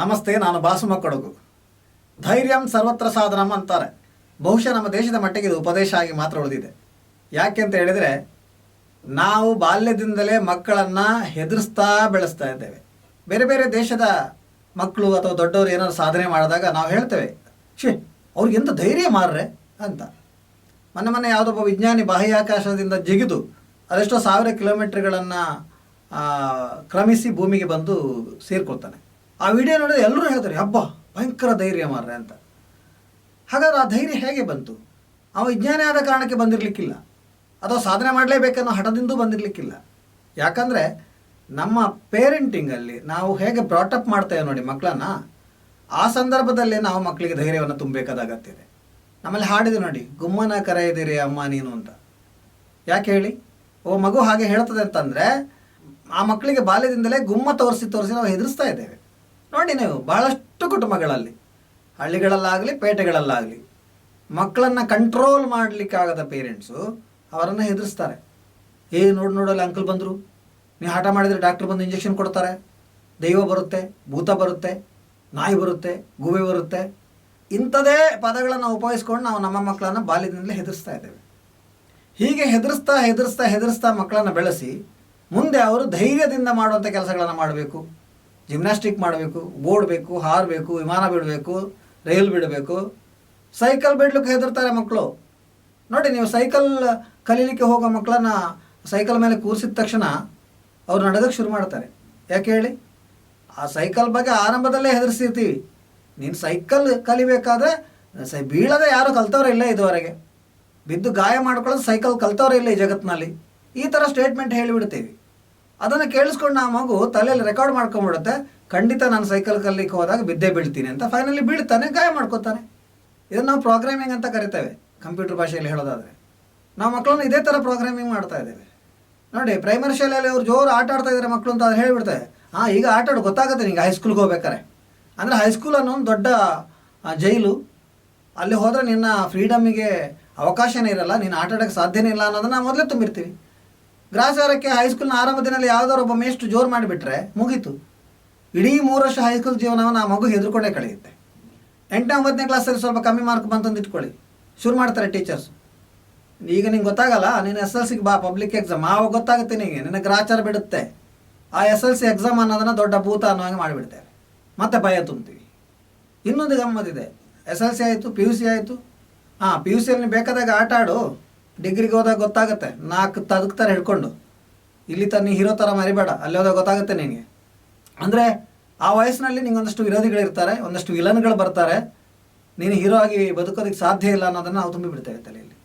ನಮಸ್ತೆ, ನಾನು ಬಾಸುಮ ಕೊಡಗು. ಧೈರ್ಯಂ ಸರ್ವತ್ರ ಸಾಧನಂ ಅಂತಾರೆ. ಬಹುಶಃ ನಮ್ಮ ದೇಶದ ಮಟ್ಟಿಗೆ ಇದು ಉಪದೇಶ ಆಗಿ ಮಾತ್ರ ಉಳಿದಿದೆ. ಯಾಕೆ ಅಂತ ಹೇಳಿದರೆ, ನಾವು ಬಾಲ್ಯದಿಂದಲೇ ಮಕ್ಕಳನ್ನು ಹೆದರಿಸ್ತಾ ಬೆಳೆಸ್ತಾ ಇದ್ದೇವೆ. ಬೇರೆ ಬೇರೆ ದೇಶದ ಮಕ್ಕಳು ಅಥವಾ ದೊಡ್ಡವರು ಏನಾದ್ರು ಸಾಧನೆ ಮಾಡಿದಾಗ ನಾವು ಹೇಳ್ತೇವೆ ಶೇ ಅವ್ರಿಗೆ ಎಂತ ಧೈರ್ಯ ಮಾರ್ರೆ ಅಂತ. ಮೊನ್ನೆ ಮೊನ್ನೆ ಯಾವುದೊಬ್ಬ ವಿಜ್ಞಾನಿ ಬಾಹ್ಯಾಕಾಶದಿಂದ ಜಿಗಿದು ಅದೆಷ್ಟೋ ಸಾವಿರ ಕಿಲೋಮೀಟರ್ಗಳನ್ನು ಕ್ರಮಿಸಿ ಭೂಮಿಗೆ ಬಂದು ಸೇರ್ಕೊಳ್ತಾನೆ. ಆ ವಿಡಿಯೋ ನೋಡಿದ್ರೆ ಎಲ್ಲರೂ ಹೇಳ್ತಾರೆ ಹಬ್ಬ ಭಯಂಕರ ಧೈರ್ಯ ಮಾರ್ರೆ ಅಂತ. ಹಾಗಾದ್ರೆ ಆ ಧೈರ್ಯ ಹೇಗೆ ಬಂತು? ಅವ ವಿಜ್ಞಾನಿ ಆದ ಕಾರಣಕ್ಕೆ ಬಂದಿರಲಿಕ್ಕಿಲ್ಲ. ಅಥವಾ ಸಾಧನೆ ಮಾಡಲೇಬೇಕನ್ನೋ ಹಠದಿಂದ ಬಂದಿರಲಿಕ್ಕಿಲ್ಲ. ಯಾಕಂದರೆ ನಮ್ಮ ಪೇರೆಂಟಿಂಗಲ್ಲಿ ನಾವು ಹೇಗೆ ಬ್ರಾಟಪ್ ಮಾಡ್ತೇವೆ ನೋಡಿ ಮಕ್ಕಳನ್ನ ಆ ಸಂದರ್ಭದಲ್ಲೇ ನಾವು ಮಕ್ಕಳಿಗೆ ಧೈರ್ಯವನ್ನು ತುಂಬಬೇಕಾದ ಅಗತ್ಯ ಇದೆ. ನಮ್ಮಲ್ಲಿ ಹಾಡಿದೆ ನೋಡಿ, ಗುಮ್ಮನ ಕರೆಯದಿರಿ ಅಮ್ಮ ನೀನು ಅಂತ. ಯಾಕೆ ಹೇಳಿ? ಓ, ಮಗು ಹಾಗೆ ಹೇಳ್ತದೆ ಅಂತಂದರೆ, ಆ ಮಕ್ಕಳಿಗೆ ಬಾಲ್ಯದಿಂದಲೇ ಗುಮ್ಮ ತೋರಿಸಿ ತೋರಿಸಿ ನಾವು ಹೆದರಿಸ್ತಾ ಇದ್ದೇವೆ. ನೋಡಿ ನೀವು ಭಾಳಷ್ಟು ಕುಟುಂಬಗಳಲ್ಲಿ, ಹಳ್ಳಿಗಳಲ್ಲಾಗಲಿ, ಪೇಟೆಗಳಲ್ಲಾಗಲಿ, ಮಕ್ಕಳನ್ನು ಕಂಟ್ರೋಲ್ ಮಾಡಲಿಕ್ಕಾಗದ ಪೇರೆಂಟ್ಸು ಅವರನ್ನು ಹೆದರಿಸ್ತಾರೆ ಏ, ನೋಡಿ ನೋಡಲ್ಲಿ ಅಂಕಲ್ ಬಂದರು. ನೀವು ಹಠ ಮಾಡಿದರೆ ಡಾಕ್ಟ್ರ್ ಬಂದು ಇಂಜೆಕ್ಷನ್ ಕೊಡ್ತಾರೆ. ದೈವ ಬರುತ್ತೆ, ಭೂತ ಬರುತ್ತೆ, ನಾಯಿ ಬರುತ್ತೆ ಗೂಬೆ ಬರುತ್ತೆ. ಇಂಥದೇ ಪದಗಳನ್ನು ಉಪಯೋಗಿಸ್ಕೊಂಡು ನಾವು ನಮ್ಮ ಮಕ್ಕಳನ್ನು ಬಾಲ್ಯದಿಂದಲೇ ಹೆದರಿಸ್ತಾ ಇದ್ದೇವೆ. ಹೀಗೆ ಹೆದರಿಸ್ತಾ ಹೆದರಿಸ್ತಾ ಹೆದರಿಸ್ತಾ ಮಕ್ಕಳನ್ನು ಬೆಳೆಸಿ, ಮುಂದೆ ಅವರು ಧೈರ್ಯದಿಂದ ಮಾಡುವಂಥ ಕೆಲಸಗಳನ್ನು ಮಾಡಬೇಕು. ಜಿಮ್ನಾಸ್ಟಿಕ್ ಮಾಡಬೇಕು, ಓಡಬೇಕು, ಹಾರಬೇಕು, ವಿಮಾನ ಬಿಡಬೇಕು, ರೈಲ್ ಬಿಡಬೇಕು. ಸೈಕಲ್ ಬಿಡ್ಲಿಕ್ಕೆ ಹೆದರ್ತಾರೆ ಮಕ್ಕಳು ನೋಡಿ, ನೀವು ಸೈಕಲ್ ಕಲೀಲಿಕ್ಕೆ ಹೋಗೋ ಮಕ್ಕಳನ್ನ ಸೈಕಲ್ ಮೇಲೆ ಕೂರಿಸಿದ ತಕ್ಷಣ ಅವ್ರು ನಡೆದಕ್ಕೆ ಶುರು ಮಾಡ್ತಾರೆ. ಯಾಕೆ ಹೇಳಿ? ಆ ಸೈಕಲ್ ಬಗ್ಗೆ ಆರಂಭದಲ್ಲೇ ಹೆದರ್ಸಿರ್ತೀವಿ. ನೀನು ಸೈಕಲ್ ಕಲಿಬೇಕಾದ್ರೆ ಸೈ ಬೀಳದೆ ಯಾರು ಕಲ್ತವ್ರೆ ಇಲ್ಲ ಇದುವರೆಗೆ. ಬಿದ್ದು ಗಾಯ ಮಾಡ್ಕೊಳ್ಳೋದು ಸೈಕಲ್ ಕಲ್ತವ್ರೆ ಇಲ್ಲ ಈ ಜಗತ್ತಿನಲ್ಲಿ. ಈ ಥರ ಸ್ಟೇಟ್ಮೆಂಟ್ ಹೇಳಿಬಿಡ್ತೀವಿ. ಅದನ್ನು ಕೇಳಿಸ್ಕೊಂಡು ಆ ಮಗು ತಲೆಯಲ್ಲಿ ರೆಕಾರ್ಡ್ ಮಾಡ್ಕೊಂಡ್ಬಿಡುತ್ತೆ, ಖಂಡಿತ ನಾನು ಸೈಕಲ್ ಕಲಿಕ್ಕೆ ಹೋದಾಗ ಬಿದ್ದೇ ಬೀಳ್ತೀನಿ ಅಂತ ಫೈನಲಿ ಬೀಳ್ತಾನೆ, ಗಾಯ ಮಾಡ್ಕೋತಾನೆ. ಇದನ್ನು ನಾವು ಪ್ರೋಗ್ರಾಮಿಂಗ್ ಅಂತ ಕರಿತೇವೆ ಕಂಪ್ಯೂಟರ್ ಭಾಷೆಯಲ್ಲಿ ಹೇಳೋದಾದರೆ. ನಾವು ಮಕ್ಕಳನ್ನು ಇದೇ ಥರ ಪ್ರೋಗ್ರಾಮಿಂಗ್ ಮಾಡ್ತಾ ಇದ್ದೇವೆ. ನೋಡಿ ಪ್ರೈಮರಿ ಶಾಲೆಯಲ್ಲಿ ಅವ್ರು ಜೋರು ಆಟ ಆಡ್ತಾ ಇದ್ದಾರೆ ಮಕ್ಕಳು ಅಂತ ಅದು ಹೇಳಿಬಿಡ್ತಾರೆ ಹಾಂ ಈಗ ಆಟ ಆಡು, ಗೊತ್ತಾಗುತ್ತೆ ನಿಂಗೆ ಹೈಸ್ಕೂಲ್ಗೆ ಹೋಗ್ಬೇಕಾರೆ ಅಂದರೆ ಹೈಸ್ಕೂಲ್ ಅನ್ನೋ ಒಂದು ದೊಡ್ಡ ಜೈಲು. ಅಲ್ಲಿ ಹೋದರೆ ನಿನ್ನ ಫ್ರೀಡಮ್ಮಿಗೆ ಅವಕಾಶನೇ ಇರಲ್ಲ, ನೀನು ಆಟ ಆಡೋಕ್ಕೆ ಸಾಧ್ಯನೇ ಇಲ್ಲ ಅನ್ನೋದನ್ನ ಮೊದಲೇ ತುಂಬಿರ್ತೀವಿ. ಗ್ರಾಚಾರಕ್ಕೆ ಹೈಸ್ಕೂಲ್ನ ಆರಂಭ ದಿನದಲ್ಲಿ ಯಾವ್ದಾದ್ರು ಒಬ್ಬ ಮೇಷ್ಟು ಜೋರು ಮಾಡಿಬಿಟ್ರೆ ಮುಗೀತು. ಇಡೀ ಮೂರು ವರ್ಷ ಹೈಸ್ಕೂಲ್ ಜೀವನವನ್ನು ಆ ಮಗು ಹೆದರ್ಕೊಂಡೇ ಕಳೆಯುತ್ತೆ. ಎಂಟನೇ, ಒಂಬತ್ತನೇ ಕ್ಲಾಸಲ್ಲಿ ಸ್ವಲ್ಪ ಕಮ್ಮಿ ಮಾರ್ಕ್ ಬಂತಂದು ಇಟ್ಕೊಳ್ಳಿ. ಶುರು ಮಾಡ್ತಾರೆ ಟೀಚರ್ಸ್ ಈಗ ನಿಂಗೆ ಗೊತ್ತಾಗಲ್ಲ, ನೀನು ಎಸ್ ಎಲ್ ಸಿಗೆ ಬಾ ಪಬ್ಲಿಕ್ ಎಕ್ಸಾಮ್ ಆವಾಗ ಗೊತ್ತಾಗುತ್ತೆ ನಿನಗೆ ನಿನ್ನ ಗ್ರಾಚಾರ ಬಿಡುತ್ತೆ. ಆ ಎಸ್ ಎಲ್ ಸಿ ಎಕ್ಸಾಮ್ ಅನ್ನೋದನ್ನು ದೊಡ್ಡ ಭೂತ ಅನ್ನೋ ಹಾಗೆ ಮಾಡಿಬಿಡ್ತೇವೆ. ಮತ್ತೆ ಭಯ ತುಂಬ್ತೀವಿ. ಇನ್ನೊಂದು ಗಮ್ಮತ್ತಿದೆ. ಎಸ್ ಎಲ್ ಸಿ ಆಯಿತು ಪಿ ಯು ಸಿ ಆಯಿತು. ಹಾಂ ಪಿ ಯು ಸಿಯಲ್ಲಿ ಬೇಕಾದಾಗ ಆಟ ಆಡು. ಡಿಗ್ರಿಗೆ ಹೋದಾಗ ಗೊತ್ತಾಗುತ್ತೆ. ನಾಲ್ಕು ತದಕ್ತಾರೆ ಹಿಡ್ಕೊಂಡು. ಇಲ್ಲಿ ತ ನೀ ಹೀರೋ ಥರ ಮರಿಬೇಡ. ಅಲ್ಲಿ ಹೋದಾಗ ಗೊತ್ತಾಗುತ್ತೆ ನಿನಗೆ. ಅಂದರೆ ಆ ವಯಸ್ಸಿನಲ್ಲಿ ನಿಂಗೆ ಒಂದಷ್ಟು ವಿರೋಧಿಗಳಿರ್ತಾರೆ, ಒಂದಷ್ಟು ವಿಲನ್ಗಳು ಬರ್ತಾರೆ. ನೀನು ಹೀರೋ ಆಗಿ ಬದುಕೋದಕ್ಕೆ ಸಾಧ್ಯ ಇಲ್ಲ ಅನ್ನೋದನ್ನು ನಾವು ತುಂಬಿಬಿಡ್ತೇವೆ ತಲೆಯಲ್ಲಿ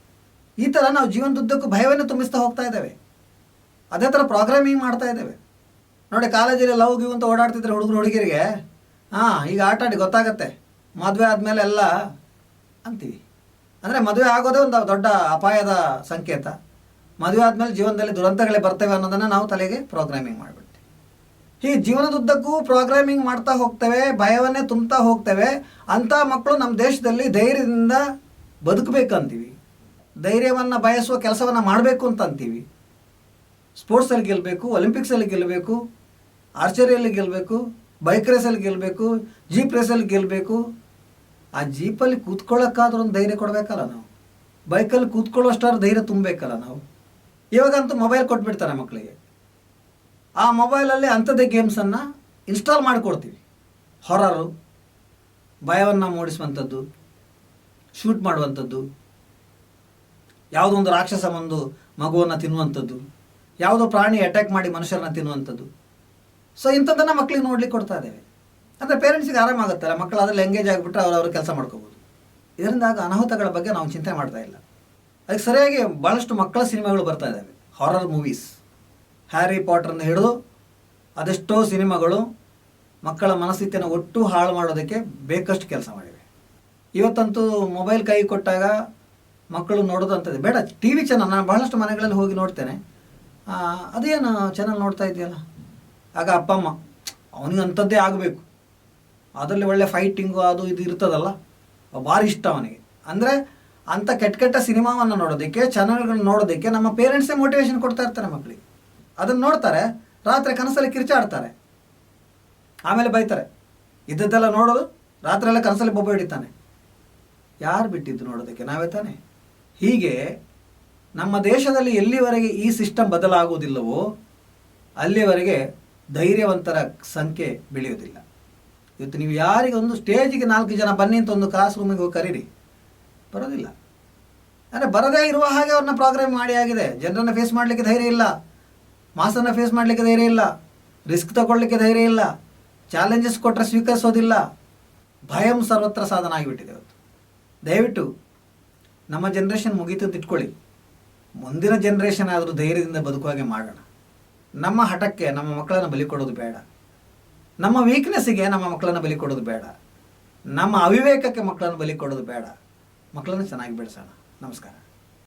ಈ ಥರ ನಾವು ಜೀವನದುದ್ದಕ್ಕೂ ಭಯವನ್ನು ತುಂಬಿಸ್ತಾ ಹೋಗ್ತಾ ಇದ್ದೇವೆ. ಅದೇ ಥರ ಪ್ರೋಗ್ರಾಮಿಂಗ್ ಮಾಡ್ತಾ ಇದ್ದೇವೆ. ನೋಡಿ ಕಾಲೇಜಲ್ಲಿ ಲವ್ ಗಿವ್ ಅಂತ ಓಡಾಡ್ತಿದ್ರೆ ಹುಡುಗರು ಹುಡುಗಿರಿಗೆ, ಹಾಂ, ಈಗ ಆಟ ಆಡಿ ಗೊತ್ತಾಗತ್ತೆ. ಮದುವೆ ಆದಮೇಲೆ ಎಲ್ಲ ಅಂತೀವಿ. ಅಂದರೆ ಮದುವೆ ಆಗೋದೇ ಒಂದು ದೊಡ್ಡ ಅಪಾಯದ ಸಂಕೇತ. ಮದುವೆ ಆದಮೇಲೆ ಜೀವನದಲ್ಲಿ ದುರಂತಗಳೇ ಬರ್ತವೆ ಅನ್ನೋದನ್ನು ನಾವು ತಲೆಗೆ ಪ್ರೋಗ್ರಾಮಿಂಗ್ ಮಾಡಿಬಿಡ್ತೀವಿ ಹೀಗೆ ಜೀವನದುದ್ದಕ್ಕೂ ಪ್ರೋಗ್ರಾಮಿಂಗ್ ಮಾಡ್ತಾ ಹೋಗ್ತೇವೆ, ಭಯವನ್ನೇ ತುಂಬ್ತಾ ಹೋಗ್ತೇವೆ, ಅಂಥ ಮಕ್ಕಳು ನಮ್ಮ ದೇಶದಲ್ಲಿ ಧೈರ್ಯದಿಂದ ಬದುಕಬೇಕಂತೀವಿ. ಧೈರ್ಯವನ್ನು ಬಯಸುವ ಕೆಲಸವನ್ನು ಮಾಡಬೇಕು ಅಂತ ಅಂತೀವಿ ಸ್ಪೋರ್ಟ್ಸಲ್ಲಿ ಗೆಲ್ಲಬೇಕು ಒಲಿಂಪಿಕ್ಸಲ್ಲಿ ಗೆಲ್ಲಬೇಕು ಆರ್ಚರಿಯಲ್ಲಿ ಗೆಲ್ಲಬೇಕು ಬೈಕ್ ರೇಸಲ್ಲಿ ಗೆಲ್ಲಬೇಕು ಜೀಪ್ ರೇಸಲ್ಲಿ ಗೆಲ್ಲಬೇಕು ಆ ಜೀಪಲ್ಲಿ ಕೂತ್ಕೊಳ್ಳೋಕ್ಕಾದ್ರೂ ಒಂದು ಧೈರ್ಯ ಕೊಡಬೇಕಲ್ಲ ನಾವು? ಬೈಕಲ್ಲಿ ಕೂತ್ಕೊಳ್ಳೋಷ್ಟಾದ್ರೂ ಧೈರ್ಯ ತುಂಬಬೇಕಲ್ಲ ನಾವು? ಇವಾಗಂತೂ ಮೊಬೈಲ್ ಕೊಟ್ಬಿಡ್ತಾರೆ ಮಕ್ಕಳಿಗೆ. ಆ ಮೊಬೈಲಲ್ಲಿ ಅಂಥದ್ದೇ ಗೇಮ್ಸನ್ನು ಇನ್ಸ್ಟಾಲ್ ಮಾಡಿಕೊಡ್ತೀವಿ. ಹೊರರು ಭಯವನ್ನು ಮೂಡಿಸುವಂಥದ್ದು, ಶೂಟ್ ಮಾಡುವಂಥದ್ದು, ಯಾವುದೊಂದು ರಾಕ್ಷಸ ಒಂದು ಮಗುವನ್ನು ತಿನ್ನುವಂಥದ್ದು, ಯಾವುದೋ ಪ್ರಾಣಿ ಅಟ್ಯಾಕ್ ಮಾಡಿ ಮನುಷ್ಯರನ್ನ ತಿನ್ನುವಂಥದ್ದು. ಸೊ ಇಂಥದ್ದನ್ನು ಮಕ್ಕಳಿಗೆ ನೋಡ್ಲಿಕ್ಕೆ ಕೊಡ್ತಾ ಇದ್ದೇವೆ. ಅಂದರೆ ಪೇರೆಂಟ್ಸಿಗೆ ಆರಾಮಾಗುತ್ತಲ್ಲ ಮಕ್ಕಳು ಅದರಲ್ಲಿ ಎಂಗೇಜ್ ಆಗಿಬಿಟ್ರೆ ಅವ್ರು ಅವರು ಕೆಲಸ ಮಾಡ್ಕೋಬೋದು. ಇದರಿಂದಾಗ ಅನಾಹುತಗಳ ಬಗ್ಗೆ ನಾವು ಚಿಂತೆ ಮಾಡ್ತಾ ಇಲ್ಲ. ಅದಕ್ಕೆ ಸರಿಯಾಗಿ ಭಾಳಷ್ಟು ಮಕ್ಕಳ ಸಿನಿಮಾಗಳು ಬರ್ತಾ ಇದ್ದಾವೆ ಹಾರರ್ ಮೂವೀಸ್ ಹ್ಯಾರಿ ಪಾಟರ್ನ ಹಿಡಿದು ಅದೆಷ್ಟೋ ಸಿನಿಮಾಗಳು ಮಕ್ಕಳ ಮನಸ್ಥಿತಿಯನ್ನು ಒಟ್ಟು ಹಾಳು ಮಾಡೋದಕ್ಕೆ ಬೇಕಷ್ಟು ಕೆಲಸ ಮಾಡಿವೆ. ಇವತ್ತಂತೂ ಮೊಬೈಲ್ ಕೈ ಕೊಟ್ಟಾಗ ಮಕ್ಕಳು ನೋಡೋದು ಅಂತದೆ ಬೇಡ ಟಿ ವಿ ಚಾನಲ್ ನಾನು ಬಹಳಷ್ಟು ಮನೆಗಳಲ್ಲಿ ಹೋಗಿ ನೋಡ್ತೇನೆ. ಅದೇನು ಚಾನಲ್ ನೋಡ್ತಾ ಇದೆಯಲ್ಲ? ಆಗ ಅಪ್ಪ ಅಮ್ಮ, ಅವನಿಗೆ ಅಂಥದ್ದೇ ಆಗಬೇಕು. ಅದರಲ್ಲಿ ಒಳ್ಳೆ ಫೈಟಿಂಗು ಅದು ಇದು ಇರ್ತದಲ್ಲ? ಭಾರಿ ಇಷ್ಟ ಅವನಿಗೆ. ಅಂದರೆ ಅಂಥ ಕೆಟ್ಟ ಕೆಟ್ಟ ಸಿನಿಮಾವನ್ನು ನೋಡೋದಕ್ಕೆ ಚಾನಲ್ಗಳನ್ನ ನೋಡೋದಕ್ಕೆ ನಮ್ಮ ಪೇರೆಂಟ್ಸೇ ಮೋಟಿವೇಶನ್ ಕೊಡ್ತಾ ಇರ್ತಾರೆ ಮಕ್ಕಳಿಗೆ ಅದನ್ನು ನೋಡ್ತಾರೆ, ರಾತ್ರಿ ಕನಸಲ್ಲಿ ಕಿರ್ಚಾಡ್ತಾರೆ. ಆಮೇಲೆ ಬೈತಾರೆ. ಇದ್ದದ್ದೆಲ್ಲ ನೋಡೋದು ರಾತ್ರಿ ಎಲ್ಲ ಕನಸಲ್ಲಿ ಬೊಬ್ಬೆ ಹಿಡಿತಾನೆ. ಯಾರು ಬಿಟ್ಟಿದ್ದು ನೋಡೋದಕ್ಕೆ? ನಾವೇ ತಾನೆ? ಹೀಗೆ ನಮ್ಮ ದೇಶದಲ್ಲಿ ಎಲ್ಲಿವರೆಗೆ ಈ ಸಿಸ್ಟಮ್ ಬದಲಾಗುವುದಿಲ್ಲವೋ, ಅಲ್ಲಿವರೆಗೆ ಧೈರ್ಯವಂತರ ಸಂಖ್ಯೆ ಬೆಳೆಯುವುದಿಲ್ಲ. ಇವತ್ತು ನೀವು ಯಾರಿಗೆ ಒಂದು ಸ್ಟೇಜಿಗೆ ನಾಲ್ಕು ಜನ ಬನ್ನಿ ಅಂತ ಒಂದು ಕ್ಲಾಸ್ ರೂಮಿಗೆ ಹೋಗಿ ಕರೀರಿ. ಬರೋದಿಲ್ಲ ಅಂದರೆ ಬರದೇ ಇರುವ ಹಾಗೆ ಅವ್ರನ್ನ ಪ್ರೋಗ್ರಾಮ್ ಮಾಡಿ ಆಗಿದೆ. ಜನರನ್ನು ಫೇಸ್ ಮಾಡಲಿಕ್ಕೆ ಧೈರ್ಯ ಇಲ್ಲ. ಮಾಸನ್ನು ಫೇಸ್ ಮಾಡಲಿಕ್ಕೆ ಧೈರ್ಯ ಇಲ್ಲ. ರಿಸ್ಕ್ ತಗೊಳ್ಳಿಕ್ಕೆ ಧೈರ್ಯ ಇಲ್ಲ. ಚಾಲೆಂಜಸ್ ಕೊಟ್ಟರೆ ಸ್ವೀಕರಿಸೋದಿಲ್ಲ. ಭಯಂ ಸರ್ವತ್ರ ಸಾಧನ ಆಗಿಬಿಟ್ಟಿದೆ ಇವತ್ತು. ದಯವಿಟ್ಟು ನಮ್ಮ ಜನ್ರೇಷನ್ ಮುಗೀತು ಅಂತ ಇಟ್ಕೊಳ್ಳಿ. ಮುಂದಿನ ಜನ್ರೇಷನ್ ಆದರೂ ಧೈರ್ಯದಿಂದ ಬದುಕುವ ಹಾಗೆ ಮಾಡೋಣ. ನಮ್ಮ ಹಠಕ್ಕೆ ನಮ್ಮ ಮಕ್ಕಳನ್ನು ಬಲಿ ಕೊಡೋದು ಬೇಡ. ನಮ್ಮ ವೀಕ್ನೆಸ್ಸಿಗೆ ನಮ್ಮ ಮಕ್ಕಳನ್ನು ಬಲಿ ಕೊಡೋದು ಬೇಡ. ನಮ್ಮ ಅವಿವೇಕಕ್ಕೆ ಮಕ್ಕಳನ್ನು ಬಲಿ ಕೊಡೋದು ಬೇಡ. ಮಕ್ಕಳನ್ನು ಚೆನ್ನಾಗಿ ಬೆಳೆಸೋಣ. ನಮಸ್ಕಾರ.